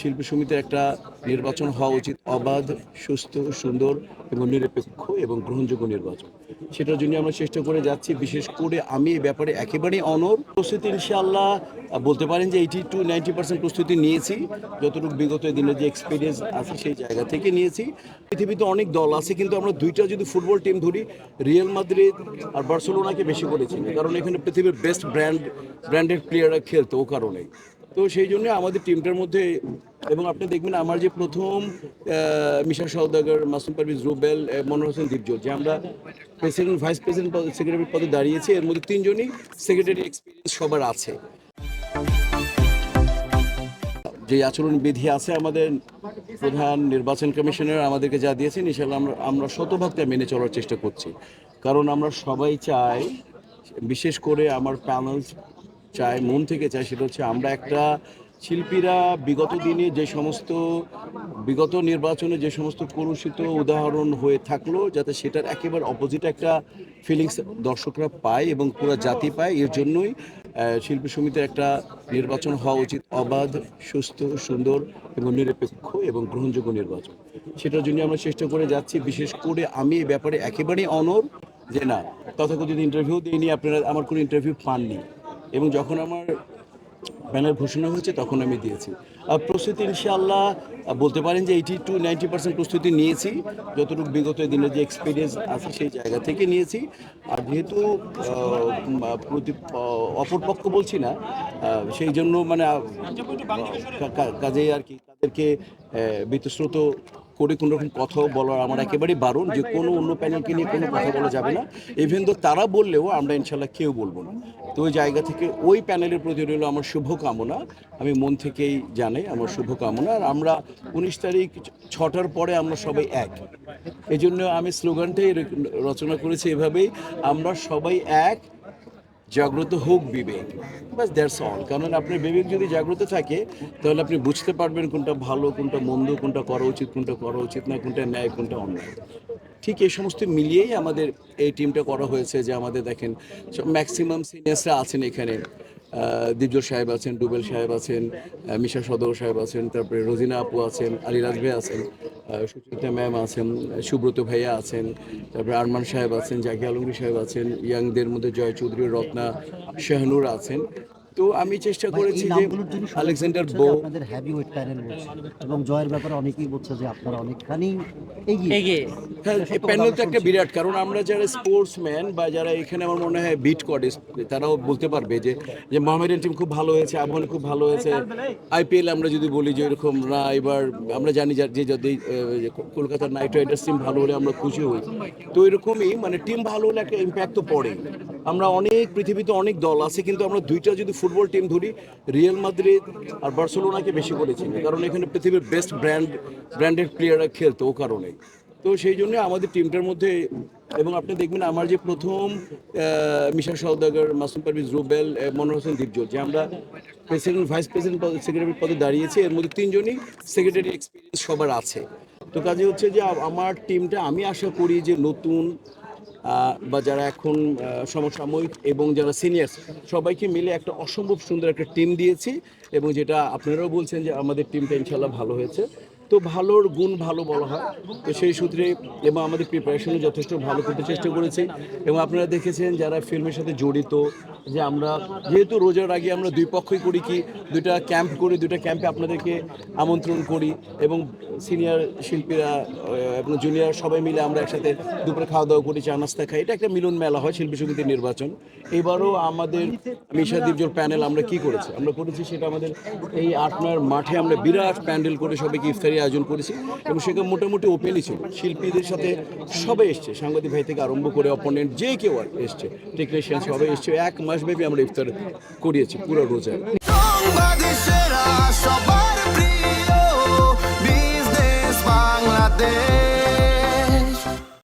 শিল্পী সমিতির একটা নির্বাচন হওয়া উচিত, অবাধ, সুস্থ, সুন্দর এবং নিরপেক্ষ এবং গ্রহণযোগ্য নির্বাচন। সেটার জন্য আমরা চেষ্টা করে যাচ্ছি, বিশেষ করে আমি এই ব্যাপারে একেবারেই অনর প্রস্তুতি ইনশাআল্লাহ বলতে পারেন যে এইটি টু নাইনটি পার্সেন্ট প্রস্তুতি নিয়েছি। যতটুকু বিগত দিনের যে এক্সপিরিয়েন্স আছে সেই জায়গা থেকে নিয়েছি। পৃথিবীতে অনেক দল আছে, কিন্তু আমরা দুইটা যদি ফুটবল টিম ধরি রিয়াল মাদ্রিদ আর বার্সেলোনাকে বেশি করেছি কারণ এখানে পৃথিবীর বেস্ট ব্র্যান্ড ব্র্যান্ডেড প্লেয়াররা খেলতো ও কারণে তো সেই জন্য আমাদের টিমটার মধ্যে, এবং আপনি দেখবেন আমার যে প্রথম মিশা সওদাগর, মাসুম পারভিজ, রুবেল মনোহর হোসেন, দীপজল, যে আমরা প্রেসিডেন্ট ভাইস প্রেসিডেন্ট সেক্রেটারি পদে দাঁড়িয়েছি, এর মধ্যে তিনজনই সেক্রেটারি এক্সপিরিয়েন্স সবার আছে। যে আচরণ বিধি আছে আমাদের প্রধান নির্বাচন কমিশনার আমাদেরকে যা দিয়েছেন ইনশাল্লাহ আমরা আমরা শতভাগ তা মেনে চলার চেষ্টা করছি। কারণ আমরা সবাই চাই, বিশেষ করে আমার প্যানেল চায়, মন থেকে চায় সেটা হচ্ছে আমরা একটা শিল্পীরা বিগত দিনে যে সমস্ত, বিগত নির্বাচনে যে সমস্ত কলুষিত উদাহরণ হয়ে থাকল, যাতে সেটার একেবারে অপোজিট একটা ফিলিংস দর্শকরা পায় এবং পুরো জাতি পায়, এর জন্যই শিল্পী সমিতির একটা নির্বাচন হওয়া উচিত, অবাধ, সুস্থ, সুন্দর এবং নিরপেক্ষ এবং গ্রহণযোগ্য নির্বাচন। সেটার জন্য আমরা চেষ্টা করে যাচ্ছি, বিশেষ করে আমি এই ব্যাপারে একেবারেই অনর যে না, তথাকথিত ইন্টারভিউ দিইনি, আপনারা আমার কোনো ইন্টারভিউ পাননি। এবং যখন আমার ব্যানার ঘোষণা হয়েছে তখন আমি দিয়েছি। আর প্রস্তুতি ইনশাআল্লাহ বলতে পারেন যে এইটি টু নাইনটি পার্সেন্ট প্রস্তুতি নিয়েছি। যতটুকু বিগত দিনের যে এক্সপিরিয়েন্স আছে সেই জায়গা থেকে নিয়েছি। আর যেহেতু প্রতি অপরপক্ষ বলছি না সেই জন্য মানে আহ, কা- কা- কাজেই আর কি তাদেরকে বীতস্রোত করে কোনো রকম কথা বলার আমার একেবারেই বারণ যে কোনো অন্য প্যানেলকে নিয়ে কোনো কথা বলা যাবে না। ইভেন তো তারা বললেও আমরা ইনশাল্লাহ কেউ বলব না। তো ওই জায়গা থেকে ওই প্যানেলের প্রতি রইল আমার শুভকামনা। আমি মন থেকেই জানাই আমার শুভকামনা। আর আমরা উনিশ তারিখ ছটার পরে আমরা সবাই এক। এই জন্য আমি স্লোগানটাই রচনা করেছি এভাবেই, আমরা সবাই এক। জাগ্রত হোক বিবেক। বাস দ্যাটস অল কারণ আপনার বিবেক যদি জাগ্রত থাকে, তাহলে আপনি বুঝতে পারবেন কোনটা ভালো, কোনটা মন্দ, কোনটা করা উচিত, কোনটা করা উচিত না, কোনটা ন্যায়, কোনটা অন্যায়। ঠিক এই সমস্ত মিলিয়েই আমাদের এই টিমটা করা হয়েছে যে আমাদের দেখেন ম্যাক্সিমাম সিনিয়র্সরা আছেন এখানে। আহ, দিবজোর সাহেব আছেন ডুবেল সাহেব আছেন মিশা সদর সাহেব আছেন তারপরে রোজিনা আপু আছেন আলী রাজভে আছেন সুচিতা ম্যাম আছেন সুব্রত ভাইয়া আছেন তারপরে আরমান সাহেব আছেন জাকি আলমগীর সাহেব আছেন ইয়াংদের মধ্যে জয় চৌধুরী রত্না শাহনুর আছেন। তো আমি চেষ্টা করেছি যে আলেকজান্ডার বো আপনাদের হ্যাভি ওয়েট প্যানেল বলছে এবং জয়ের ব্যাপারে অনেকেই বলছে যে আপনারা অনেকখানি এগিয়ে এগিয়ে। হ্যাঁ এই প্যানেল তো একটা বিরাট কারণ আমরা যারা স্পোর্টসম্যান বা যারা এখানে আমার মনে হয় বিট করে তারাও বলতে পারবে যে যে মোহামেডান টিম খুব ভালো হয়েছে আবহান খুব ভালো হয়েছে। আইপিএল আমরা যদি বলি যে এরকম না এবার আমরা জানি যা- যে যদি কলকাতার নাইট রাইডার্স টিম ভালো হলে আমরা খুশি হই। তো এরকমই মানে টিম ভালো হলে একটা ইম্প্যাক্ট তো পড়ে আমরা অনেক পৃথিবীতে অনেক দল আছে, কিন্তু আমরা দুইটা যদি ফুটবল টিম ধরি রিয়াল মাদ্রিদ আর বার্সেলোনাকে বেশি করেছি। কারণ এখানে পৃথিবীর বেস্ট ব্র্যান্ড ব্র্যান্ডেড প্লেয়াররা খেলতো ও কারণে। তো সেই জন্য আমাদের টিমটার মধ্যে, এবং আপনি দেখবেন আমার যে প্রথম মিশা সওদাগর, মাসুম পারভিজ রুবেল মনোহর হোসেন, দীপজল, যে আমরা প্রেসিডেন্ট ভাইস প্রেসিডেন্ট সেক্রেটারি পদে দাঁড়িয়েছি, এর মধ্যে তিনজনই সেক্রেটারি এক্সপিরিয়েন্স সবার আছে। তো কাজে হচ্ছে যে আমার টিমটা আমি আশা করি যে নতুন বা যারা এখন সমসাময়িক এবং যারা সিনিয়র সবাইকে মিলে একটা অসম্ভব সুন্দর একটা টিম দিয়েছি এবং যেটা আপনারাও বলছেন যে আমাদের টিমটা ইনশাল্লাহ ভালো হয়েছে। তো ভালোর গুণ ভালো বলা হয়। তো সেই সূত্রে এবং আমাদের প্রিপারেশনও যথেষ্ট ভালো করতে চেষ্টা করেছি। এবং আপনারা দেখেছেন যারা ফিল্মের সাথে জড়িত, যে আমরা যেহেতু রোজার আগে আমরা দুই পক্ষই করি কি, দুইটা ক্যাম্প করি, দুইটা ক্যাম্পে আপনাদেরকে আমন্ত্রণ করি এবং সিনিয়র শিল্পীরা এবং জুনিয়র সবাই মিলে আমরা একসাথে দুপুরে খাওয়া দাওয়া করি, চা নাস্তা খাই। এটা একটা মিলন মেলা হয়, শিল্পী সমিতির নির্বাচন। এবারও আমাদের মিশা দীপজল প্যানেল আমরা কি করেছি? আমরা করেছি সেটা আমাদের এই আটনার মাঠে আমরা বিরাট প্যান্ডেল করে সবাইকে ইফতারি আয়োজন করেছি এবং সেখানে মোটামুটি ওপেনই ছিল। শিল্পীদের সাথে সবাই এসছে, সাংবাদিক ভাই থেকে আরম্ভ করে অপোনেন্ট যে কেউ এসছে টেকনিশিয়ান সবাই এসছে, এক মাস ব্যাপী আমরা ইফতার করিয়েছি পুরো রোজায়।